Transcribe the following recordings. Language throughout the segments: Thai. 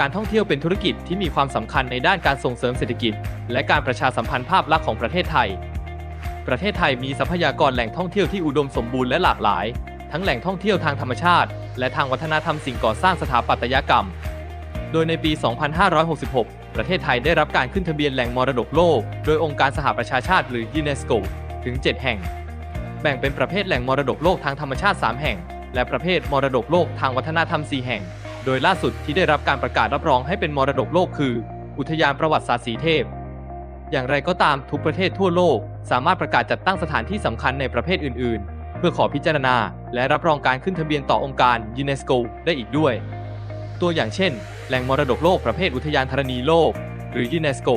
การท่องเที่ยวเป็นธุรกิจที่มีความสำคัญในด้านการส่งเสริมเศรษฐกิจ และการประชาสัมพันธ์ภาพลักษณ์ของประเทศไทย ประเทศไทยมีทรัพยากรแหล่งท่องเที่ยวที่อุดมสมบูรณ์และหลากหลาย ทั้งแหล่งท่องเที่ยวทางธรรมชาติ และทางวัฒนธรรมสิ่งก่อสร้างสถาปัตยกรรม โดยในปี 2566 ประเทศไทยได้รับการขึ้นทะเบียนแหล่งมรดกโลก โดยองค์การสหประชาชาติหรือยูเนสโกถึง 7 แห่ง แบ่งเป็นประเภทแหล่งมรดกโลกทางธรรมชาติ 3 แห่ง และประเภทมรดกโลกทางวัฒนธรรม 4 แห่ง โดยล่าสุดที่ได้รับการประกาศรับรองให้เป็นมรดกโลกคือ อุทยานประวัติศาสตร์สีเทพ อย่างไรก็ตามทุกประเทศทั่วโลก สามารถประกาศจัดตั้งสถานที่สำคัญในประเภทอื่น ๆ เพื่อขอพิจารณา และรับรองการขึ้นทะเบียนต่อองค์การยูเนสโกได้อีกด้วย ตัวอย่างเช่น แหล่งมรดกโลกประเภทอุทยานธรณีโลก หรือ UNESCO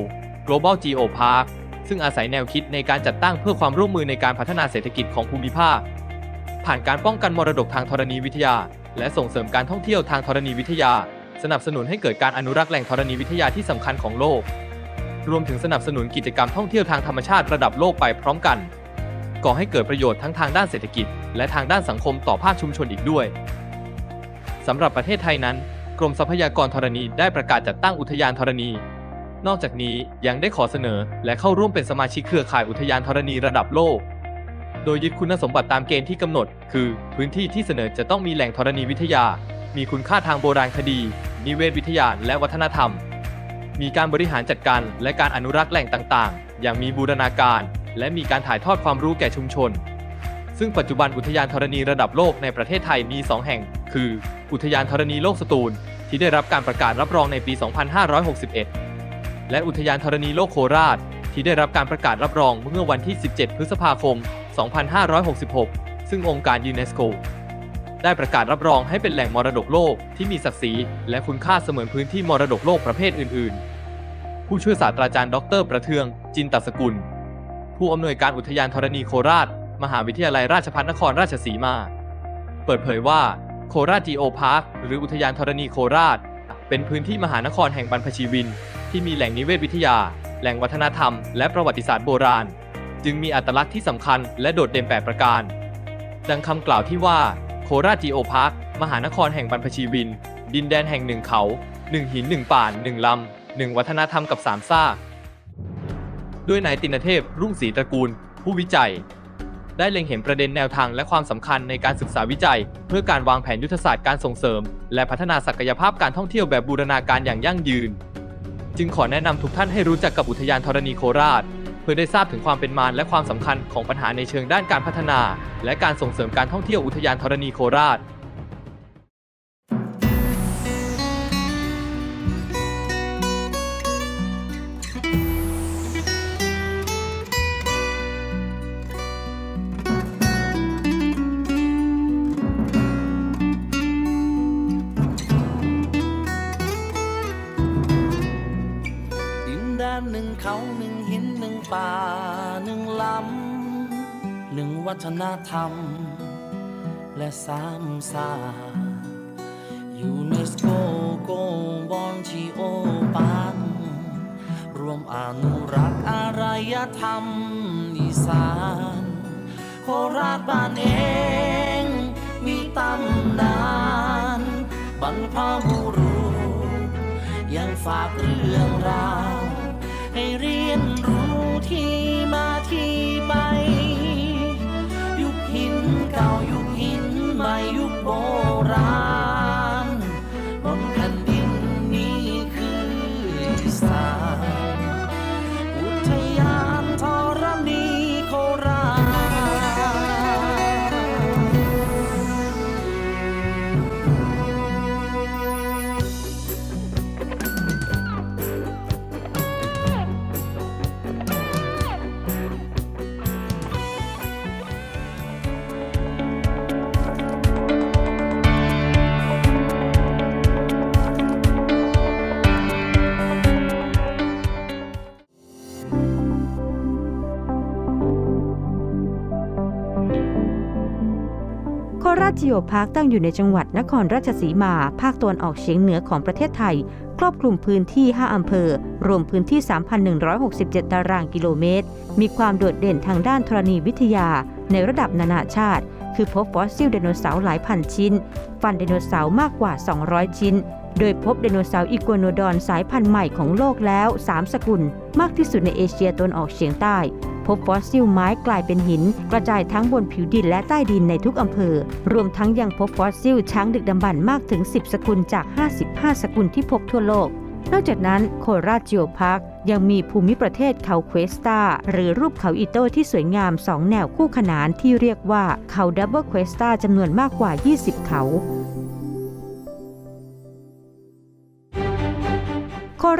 Global Geo Park ซึ่งอาศัยแนวคิดในการจัดตั้งเพื่อความร่วมมือในการพัฒนาเศรษฐกิจของภูมิภาค ผ่านการป้องกันมรดกทางธรณีวิทยา และส่งเสริมการท่องเที่ยวทางธรณีวิทยา สนับสนุนให้เกิดการอนุรักษ์แหล่งธรณีวิทยาที่สำคัญของโลก รวมถึงสนับสนุนกิจกรรมท่องเที่ยวทางธรรมชาติระดับโลกไปพร้อมกัน ก่อให้เกิดประโยชน์ทั้งทางด้านเศรษฐกิจ และทางด้านสังคมต่อภาคชุมชนอีกด้วยสำหรับประเทศไทยนั้น กรมทรัพยากรธรณีได้ประกาศจัดตั้งอุทยานธรณี นอกจากนี้ยังได้ขอเสนอ และเข้าร่วมเป็นสมาชิกเครือข่ายอุทยานธรณีระดับโลก โดยยึดคุณสมบัติตามเกณฑ์ที่กำหนด คือ พื้นที่ที่เสนอจะต้องมีแหล่งธรณีวิทยา มีคุณค่าทางโบราณคดี นิเวศวิทยาและวัฒนธรรม มีการบริหารจัดการและการอนุรักษ์แหล่งต่างๆ อย่างมีบูรณาการ และมีการถ่ายทอดความรู้แก่ชุมชน ซึ่งปัจจุบันอุทยานธรณีระดับโลกในประเทศไทยมี 2 แห่ง คือ อุทยานธรณีโลกสตูล ที่ได้รับการประกาศรับรองในปี 2561 และอุทยานธรณีโลกโคราชที่ได้รับการประกาศรับรองเมื่อวันที่ 17 พฤษภาคม 2566 ซึ่งองค์การยูเนสโกได้ประกาศรับรองให้เป็นแหล่งมรดกโลกที่มีศักดิ์ศรีและคุณค่าเสมือนพื้นที่มรดกโลกประเภทอื่น ๆ ผู้ช่วยศาสตราจารย์ดร ประเทือง จินตสกุล ผู้อำนวยการอุทยานธรณีโคราช มหาวิทยาลัยราชภัฏนครราชสีมา เปิดเผยว่าโคราชจีโอพาร์คหรืออุทยานธรณีโคราช เป็นพื้นที่มหานครแห่งบรรพชีวิน ที่มีแหล่งนิเวศวิทยา แหล่งวัฒนธรรม และประวัติศาสตร์โบราณ จึงมีอัตลักษณ์ที่สำคัญและโดดเด่นแปดประการ ดังคำกล่าวที่ว่า โคราชจีโอพาร์ค มหานครแห่งบรรพชีวิน ดินแดนแห่งหนึ่งเขาหนึ่งหินหนึ่งป่านหนึ่งลำหนึ่งวัฒนธรรมกับสามซากด้วยนายตินเทพ รุ่งศรีตระกูล ผู้วิจัย ได้เล็งเห็นประเด็นแนวทางและความสำคัญในการศึกษาวิจัย เพื่อการวางแผนยุทธศาสตร์การส่งเสริม และพัฒนาศักยภาพการท่องเที่ยวแบบบูรณาการอย่างยั่งยืน จึงขอแนะนำทุกท่านให้รู้จักกับอุทยานธรณีโคราช เพื่อได้ทราบถึงความเป็นมาและความสำคัญของปัญหาในเชิงด้านการพัฒนา และการส่งเสริมการท่องเที่ยวอุทยานธรณีโคราช วัฒนธรรม และสามสายูเนสโกโกบอลจีโอปันรวมอนุรักษ์อารยธรรมอีสานโคราชบ้านเอง มีตำนาน บรรพบุรุษยังฝากเรื่องราวให้เรียนรู้ จิโอพาร์คตั้งอยู่ในจังหวัดนครราชสีมา ภาคตะวันออกเฉียงเหนือของประเทศไทย ครอบคลุมพื้นที่ 5 อำเภอ รวมพื้นที่ 3,167 ตารางกิโลเมตร มีความโดดเด่นทางด้านธรณีวิทยา ในระดับนานาชาติ คือพบฟอสซิลไดโนเสาร์หลายพันชิ้น ฟันไดโนเสาร์มากกว่า 200 ชิ้น โดยพบไดโนเสาร์อีกัวโนดอนสายพันธุ์ใหม่ของโลกแล้ว 3 สกุล มากที่สุดในเอเชียตะวันออกเฉียงใต้ บฟอสซิลไม้กลายเป็นหิน กระจายทั้งบนผิวดินและใต้ดินในทุกอำเภอ รวมทั้งยังพบฟอสซิลช้างดึกดำบรรพ์มากถึง 10 สกุลจาก 55 สกุลที่พบทั่วโลก นอกจากนั้นโคราชจิโอพาร์คยังมีภูมิประเทศเขาเควสตาหรือรูปเขาอิโต้ที่สวยงาม 2 แนวคู่ขนานที่เรียกว่าเขาดับเบิลเควสตาจำนวนมากกว่า 20 เขา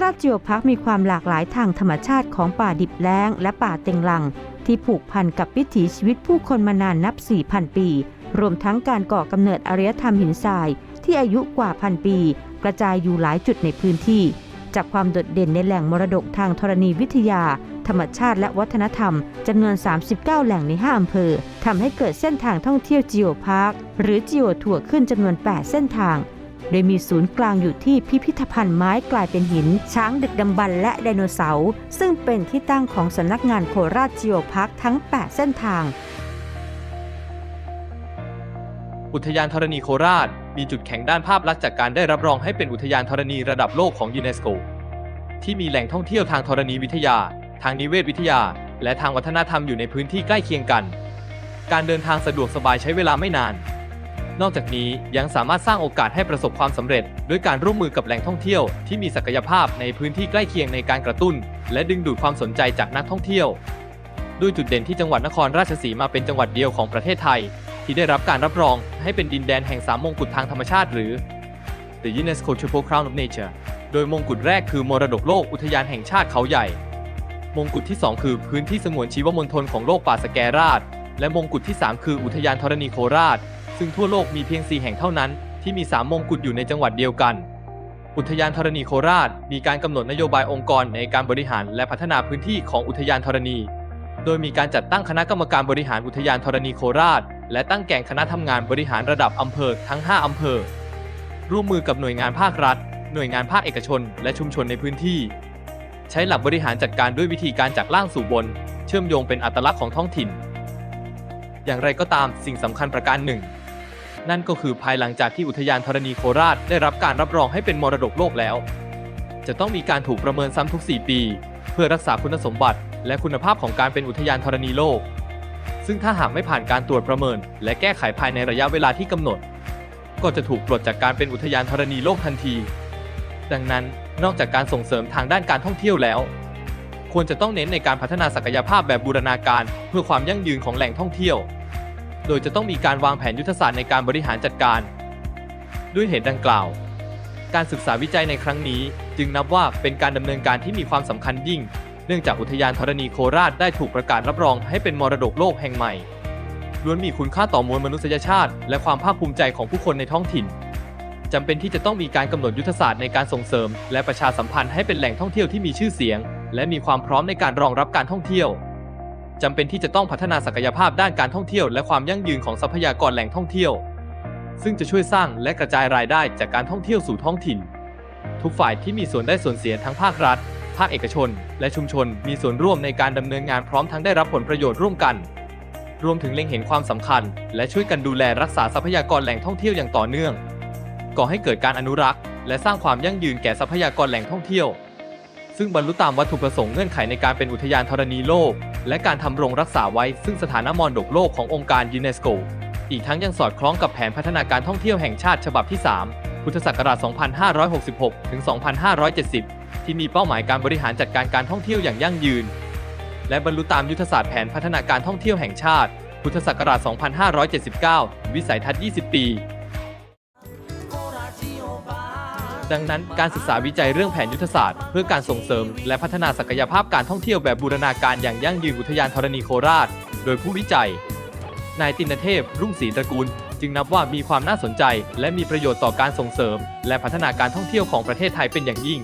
ราชจิโอพาร์คมีความหลากหลายทางธรรมชาติของป่าดิบแล้ง และป่าเต็งลัง ที่ผูกพันกับวิถีชีวิตผู้คนมานานนับ 4,000 ปี รวมทั้งการก่อกำเนิดอารยธรรมหินทราย ที่อายุกว่าพันปี กระจายอยู่หลายจุดในพื้นที่ จากความโดดเด่นในแหล่งมรดกทางธรณีวิทยา ธรรมชาติและวัฒนธรรมจำนวน 39 แหล่งใน 5อำเภอทำให้เกิดเส้นทางท่องเที่ยวจิโอพาร์คหรือจิโอทัวร์ขึ้นจำนวน 8 เส้นทาง โดยมีศูนย์กลางอยู่ที่พิพิธภัณฑ์ไม้กลายเป็นหิน ช้างดึกดำบรรและไดโนเสาร์ซึ่งเป็นที่ตั้งของสำนักงานโคราชจิโอพาร์คทั้ง 8 เส้นทาง อุทยานธรณีโคราช มีจุดแข็งด้านภาพลักษณ์จากการได้รับรองให้เป็นอุทยานธรณีระดับโลกของยูเนสโก ที่มีแหล่งท่องเที่ยวทางธรณีวิทยา ทางนิเวศวิทยา และทางวัฒนธรรมอยู่ในพื้นที่ใกล้เคียงกัน การเดินทางสะดวกสบายใช้เวลาไม่นาน นอกจากนี้ยังสามารถสร้างโอกาสให้ประสบความสำเร็จ ด้วยการร่วมมือกับแหล่งท่องเที่ยวที่มีศักยภาพในพื้นที่ใกล้เคียงในการกระตุ้น และดึงดูดความสนใจจากนักท่องเที่ยว ด้วยจุดเด่นที่จังหวัดนครราชสีมาเป็นจังหวัดเดียวของประเทศไทย ที่ได้รับการรับรองให้เป็นดินแดนแห่งสามมงกุฎทางธรรมชาติหรือ The UNESCO Triple Crown of Nature โดยมงกุฎแรกคือมรดกโลกอุทยานแห่งชาติเขาใหญ่ มงกุฎที่ 2 คือพื้นที่สงวนชีวมณฑลของโลกป่าสแกราช และมงกุฎที่ 3 คืออุทยานธรณีโคราช ซึ่งทั่วโลกมีเพียง 4 แห่งเท่านั้น ที่มี 3 มงกุฎอยู่ในจังหวัดเดียวกัน อุทยานธรณีโคราช มีการกำหนดนโยบายองค์กรในการบริหารและพัฒนาพื้นที่ของอุทยานธรณี โดยมีการจัดตั้งคณะกรรมการบริหารอุทยานธรณีโคราช และตั้งแก่งคณะทำงานบริหารระดับอำเภอทั้ง 5อำเภอ ร่วมมือกับหน่วยงานภาครัฐ หน่วยงานภาคเอกชน และชุมชนในพื้นที่ ใช้หลักบริหารจัดการด้วยวิธีการจากล่างสู่บน เชื่อมโยงเป็นอัตลักษณ์ของท้องถิ่นอย่างไรก็ตามสิ่งสำคัญประการหนึ่ง นั่นก็คือภายหลังจากที่อุทยานธรณีโคราชได้รับการรับรองให้เป็นมรดกโลกแล้ว จะต้องมีการถูกประเมินซ้ำทุก 4 ปี เพื่อรักษาคุณสมบัติ และคุณภาพของการเป็นอุทยานธรณีโลก ซึ่งถ้าหากไม่ผ่านการตรวจประเมิน และแก้ไขภายในระยะเวลาที่กำหนด ก็จะถูกปลดจากการเป็นอุทยานธรณีโลกทันที ดังนั้นนอกจากการส่งเสริมทางด้านการท่องเที่ยวแล้ว ควรจะต้องเน้นในการพัฒนาศักยภาพแบบบูรณาการ เพื่อความยั่งยืนของแหล่งท่องเที่ยว ดยจะต้องมีการวางแผนยุทธศาสตร์ในการบริหารจัดการ ด้วยเหตุดังกล่าว การศึกษาวิจัยในครั้งนี้ จึงนับว่าเป็นการดำเนินการที่มีความสำคัญยิ่ง เนื่องจากอุทยานธรณีโคราชได้ถูกประกาศรับรองให้เป็นมรดกโลกแห่งใหม่ล้วนมีคุณค่าต่อมวลมนุษยชาติ และความภาคภูมิใจของผู้คนในท้องถิ่นจำเป็นที่จะต้องมีการกำหนดยุทธศาสตร์ในการส่งเสริม และประชาสัมพันธ์ให้เป็นแหล่งท่องเที่ยวที่มีชื่อเสียง และมีความพร้อมในการรองรับการท่องเที่ยว จำเป็นที่จะต้องพัฒนาศักยภาพด้านการท่องเที่ยวและความยั่งยืนของทรัพยากรแหล่งท่องเที่ยว ซึ่งจะช่วยสร้างและกระจายรายได้จากการท่องเที่ยวสู่ท้องถิ่น ทุกฝ่ายที่มีส่วนได้ส่วนเสียทั้งภาครัฐ ภาคเอกชน และชุมชน มีส่วนร่วมในการดำเนินงานพร้อมทั้งได้รับผลประโยชน์ร่วมกัน รวมถึงเล็งเห็นความสำคัญ และช่วยกันดูแลรักษาทรัพยากรแหล่งท่องเที่ยวอย่างต่อเนื่องก่อให้เกิดการอนุรักษ์ และสร้างความยั่งยืนแก่ทรัพยากรแหล่งท่องเที่ยว ซึ่งบรรลุตามวัตถุประสงค์เงื่อนไขในการเป็นอุทยานธรณีโลก และการทำโรงรักษาไว้ ซึ่งสถานะมรดกโลกขององค์การยูเนสโก อีกทั้งยังสอดคล้องกับแผนพัฒนาการท่องเที่ยวแห่งชาติฉบับที่ 3 พุทธศักราช 2566 ถึง 2570 ที่มีเป้าหมายการบริหารจัดการการท่องเที่ยวอย่างยั่งยืน และบรรลุตามยุทธศาสตร์แผนพัฒนาการท่องเที่ยวแห่งชาติ พุทธศักราช 2579 วิสัยทัศน์ 20 ปี ดังนั้นการศึกษาวิจัยเรื่องแผนยุทธศาสตร์ เพื่อการส่งเสริม และพัฒนาศักยภาพการท่องเที่ยวแบบบูรณาการอย่างยั่งยืนอุทยานธรณีโคราช โดยผู้วิจัย นายตินเทพ รุ่งศรีตระกูล จึงนับว่ามีความน่าสนใจ และมีประโยชน์ต่อการส่งเสริม และพัฒนาการท่องเที่ยวของประเทศไทยเป็นอย่างยิ่ง